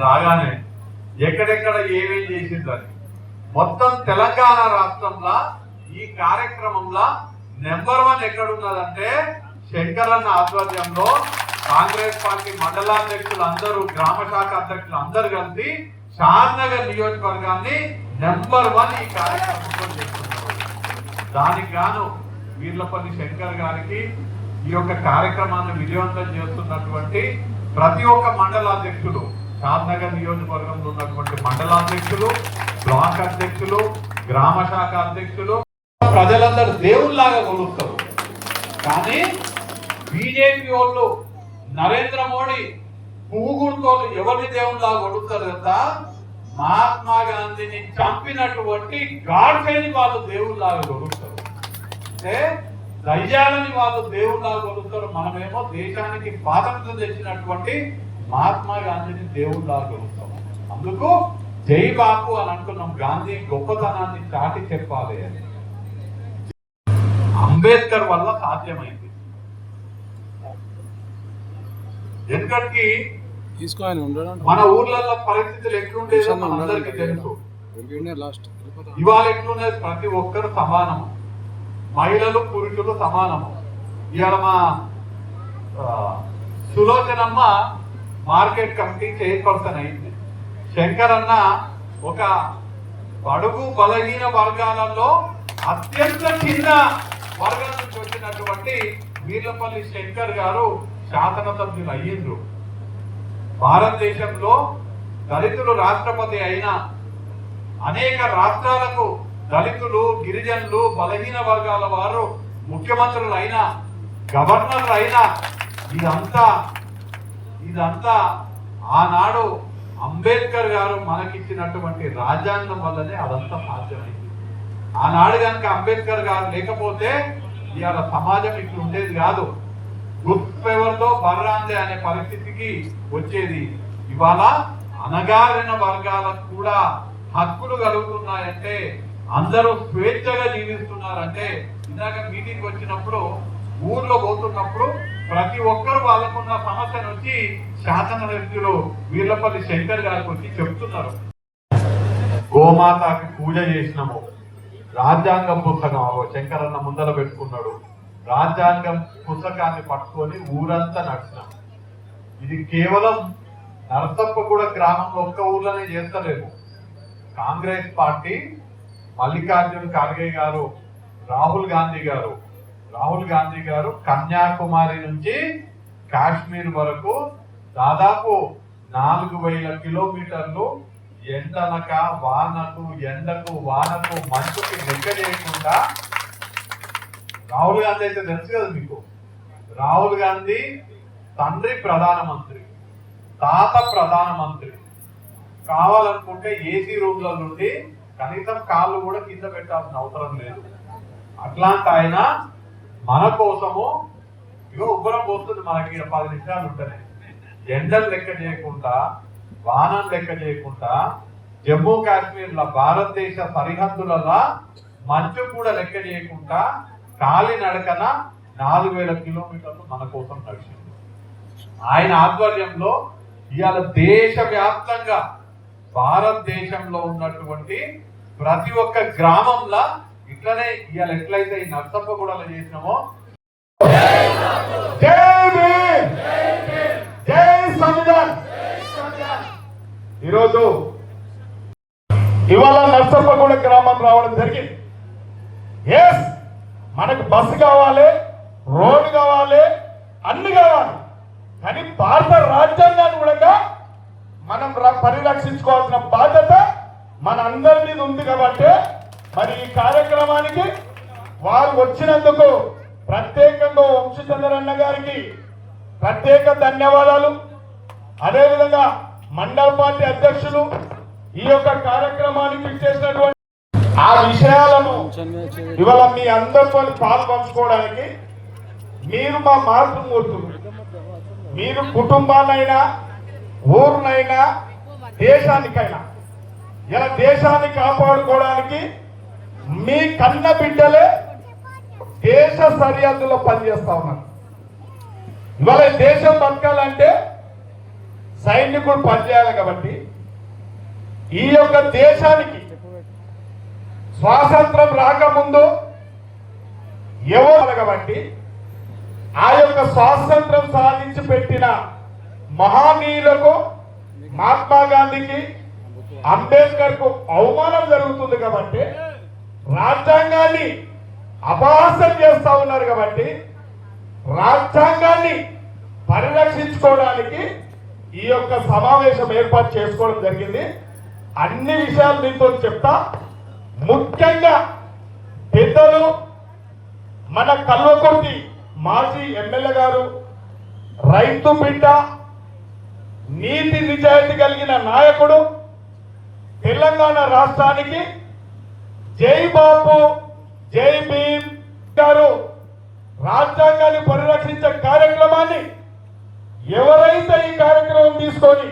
రాగానే ఎక్కడెక్కడ ఏమేం చేసిందని మొత్తం తెలంగాణ రాష్ట్రంలో ఈ కార్యక్రమంలో నెంబర్ వన్ ఎక్కడున్నదంటే శంకరన్న ఆధ్వర్యంలో కాంగ్రెస్ పార్టీ మండలాధ్యక్షులు అందరూ గ్రామ శాఖ అధ్యక్షులు అందరు కలిసి షార్నగర్ నియోజకవర్గాన్ని నెంబర్ వన్ ఈ కార్యక్రమంలో చేస్తున్నారు. దానికి గాను వీర్లపల్లి శంకర్ గారికి ఈ యొక్క కార్యక్రమాన్ని విజయవంతం చేస్తున్నటువంటి ప్రతి ఒక్క మండలాధ్యక్షుడు షాద్నగర్ నియోజకవర్గంలో ఉన్నటువంటి మండలాధ్యక్షులు బ్లాక్ అధ్యక్షులు గ్రామ శాఖ అధ్యక్షులు ప్రజలందరూ దేవుళ్ళాగా కొలుస్తారు. కానీ బీజేపీ వాళ్ళు నరేంద్ర మోడీ పువ్వుగుడితో ఎవరిని దేవుళ్ళాగా కొలుస్తారు కదా మహాత్మా గాంధీని చంపినటువంటి గాడ్సేని వాళ్ళు దేవుళ్ళాగా కొలుస్తారు. అంటే దయ్యాలని వాళ్ళు దేవుళ్ళాగా కొలుస్తారు. మనమేమో దేశానికి స్వాతంత్రం తెచ్చినటువంటి మహాత్మా గాంధీని దేవుళ్ళలాగా కొలుస్తాం. అందుకు జై బాపు అని అంటున్నాం గాంధీ గొప్పతనాన్ని చాటి చెప్పాలి అని. అంబేద్కర్ వల్ల సాధ్యమైంది. ఎందుకంటే మన ఊర్లలో పరిస్థితులు ఎట్లుండేదో మనందరికీ తెలుసు. లాస్ట్ ఇవాళ ఎట్లున్నది ప్రతి ఒక్కరు సమానము. మహిళలు పురుషులు సమానము. ఇవాళ మా సులోచనమ్మ మార్కెట్ కమిటీ చైర్పర్సన్ అయింది. శంకర్ అన్న ఒక బడుగు బలహీన వర్గాలలో అత్యంత చిన్న వర్గం నుంచి వచ్చినటువంటి వీర్లపల్లి శంకర్ గారు శాసనసభ్యులు అయ్యిండ్రు. భారతదేశంలో దళితులు రాష్ట్రపతి అయిన అనేక రాష్ట్రాలకు దళితులు గిరిజనులు బలహీన వర్గాల వారు ముఖ్యమంత్రులు అయినా గవర్నర్లు అయినా ఇదంతా ఇదంతా ఆనాడు అంబేద్కర్ గారు మనకిచ్చినటువంటి రాజ్యాంగం వల్లనే అదంతా సాధ్యమైంది. ఆనాడు కనుక అంబేద్కర్ గారు లేకపోతే ఇవాళ సమాజం ఇట్లా ఉండేది కాదు గుర్తుపెవర్తో బర్రాందే అనే పరిస్థితికి వచ్చేది. ఇవాళ అనగారిన వర్గాలకు కూడా హక్కులు కలుగుతున్నాయంటే అందరూ స్వేచ్ఛగా జీవిస్తున్నారంటే ఇందాక మీటింగ్ వచ్చినప్పుడు ఊర్లో పోతున్నప్పుడు ప్రతి ఒక్కరు వాళ్ళకున్న సమస్యను నుంచి శాసన వ్యక్తులు వీర్లపల్లి శంకర్ గారికి వచ్చి చెప్తున్నారు. గోమాతకి పూజ చేసినాము. రాజ్యాంగ పుస్తకం శంకరన్న ముందర పెట్టుకున్నాడు. రాజ్యాంగం పుస్తకాన్ని పట్టుకొని ఊరంతా నడిచినాం. ఇది కేవలం నరసప్పగూడ గ్రామంలో ఒక్క ఊర్లోనే చేస్తలేము కాంగ్రెస్ పార్టీ మల్లికార్జున ఖార్గే గారు రాహుల్ గాంధీ గారు రాహుల్ గాంధీ గారు కన్యాకుమారి నుంచి కాశ్మీర్ వరకు దాదాపు నాలుగు వేల కిలోమీటర్లు ఎండనక వానకు ఎండకు వానకు మంచుకి లెక్క చేయకుండా రాహుల్ గాంధీ అయితే తెలుసు కదా మీకు? రాహుల్ గాంధీ తండ్రి ప్రధానమంత్రి తాత ప్రధానమంత్రి. కావాలనుకుంటే ఏసీ రూమ్ల నుండి కనీసం కాళ్ళు కూడా కింద పెట్టాల్సిన అవసరం లేదు. అట్లాంటి ఆయన మన కోసము ఇగో ఉబ్బరం పోతుంది మనకి పది నిమిషాలు ఉంటేనే. ఎండలు లెక్క చేయకుండా వానం లెక్క చేయకుండా జమ్మూ కాశ్మీర్ల భారతదేశ సరిహద్దులలో మంచు కూడా లెక్క చేయకుండా కాలి నడకన నాలుగు వేల కిలోమీటర్లు మన కోసం నడిచింది. ఆయన ఆధ్వర్యంలో ఇవాళ దేశవ్యాప్తంగా భారతదేశంలో ఉన్నటువంటి ప్రతి ఒక్క గ్రామంలో ఇట్లనే ఇవాళ ఎట్లయితే ఈ నర్సప్పగూడలో చేసినామో ఈరోజు ఇవాళ నర్సప్పగూడ గ్రామం రావడం జరిగింది. ఎస్ మనకు బస్సు కావాలి రోడ్డు కావాలి అన్ని కావాలి. కానీ భారత రాజ్యాంగాన్ని కూడా మనం ర- పరిరక్షించుకోవాల్సిన బాధ్యత మన అందరి మీద ఉంది కాబట్టి మరి ఈ కార్యక్రమానికి వాళ్ళు వచ్చినందుకు గారికి ప్రత్యేక ధన్యవాదాలు. అదేవిధంగా మండల పార్టీ అధ్యక్షులు ఈ యొక్క కార్యక్రమానికి చేసినటువంటి ఆ విషయాలను ఇవాళ మీ అందరితో పాల్పంచుకోవడానికి మీరు మా మార్పుమూర్తులు మీరు కుటుంబాన్నైనా ఊరునైనా దేశానికైనా ఇలా దేశాన్ని కాపాడుకోవడానికి మీ కన్న బిడ్డలే దేశ సరిహద్దులో పనిచేస్తా ఉన్నారు. ఇవాళ దేశం బతకాలంటే సైనికుడు పనిచేయాలి కాబట్టి ఈ యొక్క దేశానికి స్వాతంత్రం రాకముందు ఎవరు కాబట్టి ఆ యొక్క స్వాతంత్రం సాధించి పెట్టిన మహానీయులకు మహాత్మా గాంధీకి అంబేద్కర్కు అవమానం జరుగుతుంది కాబట్టి రాజ్యాంగాన్ని అపహాస్యం చేస్తా ఉన్నారు కాబట్టి రాజ్యాంగాన్ని పరిరక్షించుకోవడానికి ఈ యొక్క సమావేశం ఏర్పాటు చేసుకోవడం జరిగింది. అన్ని విషయాలు మీతో చెప్తా. ముఖ్యంగా పెద్దలు మన కల్వకుర్తి మాజీ ఎమ్మెల్యే గారు రైతు బిడ్డ నీతి నిజాయితీ కలిగిన నాయకుడు తెలంగాణ రాష్ట్రానికి జై బాబు జై బీ కార్యక్రమాన్ని ఎవరైతే ఈ కార్యక్రమం తీసుకొని